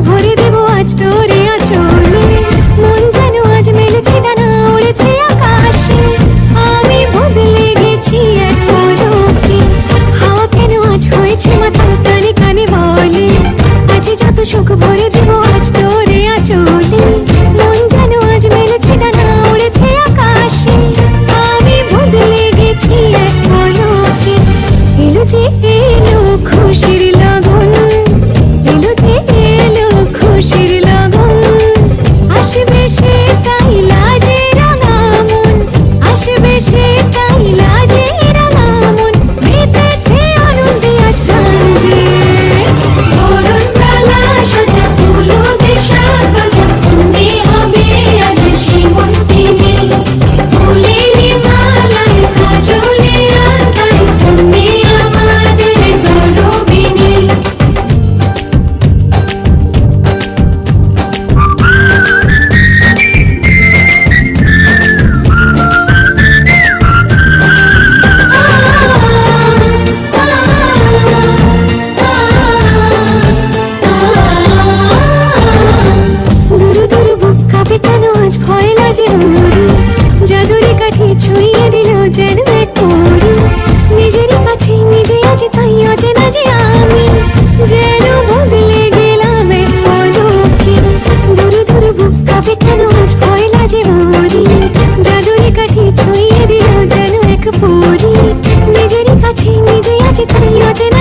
ভরে দেব আজ তোরে আচলে। মন যেন আজ মেলেছে, ডানা উড়েছে আকাশে। আমি বদলে গেছি এক পলকে হাওয়া কেন আজ হয়েছে মাথাল তালে কানে বলে? আজ যত সুখ ভরে দেব, আজ তোরে আচলে। মন যেন আজ মেলেছে, ডানা উড়েছে আকাশে। আমি বদলে গেছি এক পলকে এলো যে এলো খুশির யோஜனை